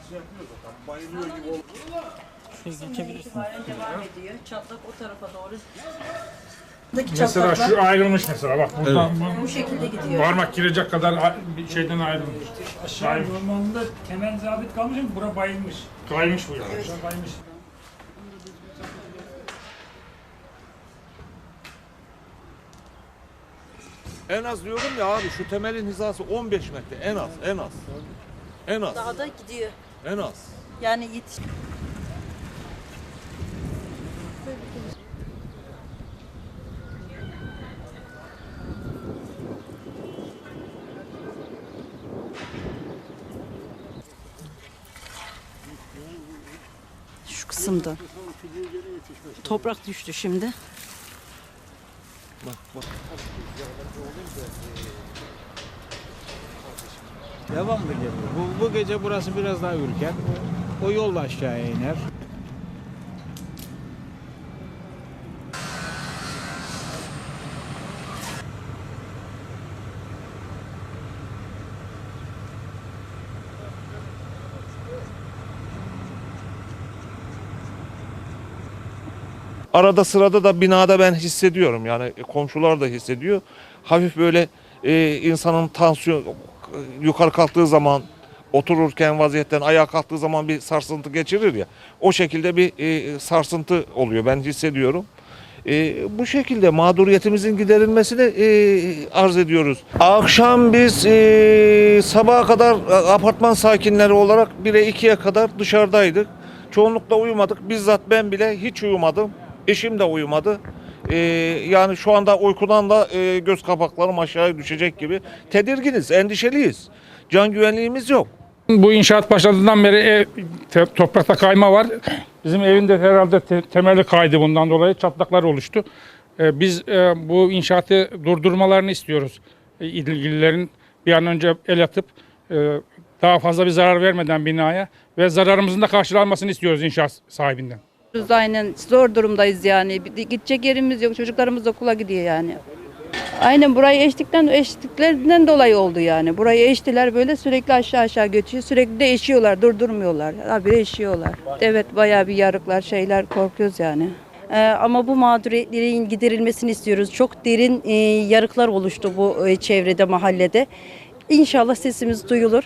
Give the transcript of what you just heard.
aşağıda Bayılıyor gibi oldu. Devam ediyor. Çatlak o tarafa doğru. Mesela şu ayrılmış mesela bak buradan bu şekilde gidiyor. parmak girecek kadar a- bir şeyden ayrılmış. Aşağı ormanında temel zabit kalmış ama bura bayılmış. Kaymış bu ya. Aşağı bayılmış. En az diyorum ya abi şu temelin hizası 15 metre en az en az. En az Daha da gidiyor. en az. Yani yetiş. Şu kısımda. Toprak düştü şimdi. Devamlı geliyor. Bu, bu gece burası biraz daha ürker. O yol aşağıya iner. Arada sırada da binada ben hissediyorum yani komşular da hissediyor. Hafif böyle e, insanın tansiyon yukarı kalktığı zaman otururken vaziyetten ayağa kalktığı zaman bir sarsıntı geçirir ya. O şekilde bir e, sarsıntı oluyor ben hissediyorum. E, bu şekilde mağduriyetimizin giderilmesini e, arz ediyoruz. Akşam biz e, sabaha kadar e, apartman sakinleri olarak 1'e 2'ye kadar dışarıdaydık. Çoğunlukla uyumadık. Bizzat ben bile hiç uyumadım. Eşim de uyumadı. E, yani şu anda uykudan da e, göz kapaklarım aşağıya düşecek gibi. Tedirginiz, endişeliyiz. Can güvenliğimiz yok. Bu inşaat başladığından beri ev, te- toprakta kayma var. Bizim evin de herhalde te- temeli kaydı bundan dolayı çatlaklar oluştu. Ee, biz e, bu inşaatı durdurmalarını istiyoruz. E, ilgililerin bir an önce el atıp e, daha fazla bir zarar vermeden binaya ve zararımızın da karşılanmasını istiyoruz inşaat sahibinden. Biz aynen zor durumdayız yani. Gidecek yerimiz yok. Çocuklarımız okula gidiyor yani. Aynen burayı eştikten eştiklerinden dolayı oldu yani. Burayı eştiler böyle sürekli aşağı aşağı götürüyor. Sürekli de eşiyorlar, durdurmuyorlar. Abi eşiyorlar. Evet bayağı bir yarıklar, şeyler korkuyoruz yani. Ee, ama bu mağduriyetlerin giderilmesini istiyoruz. Çok derin e, yarıklar oluştu bu e, çevrede, mahallede. İnşallah sesimiz duyulur.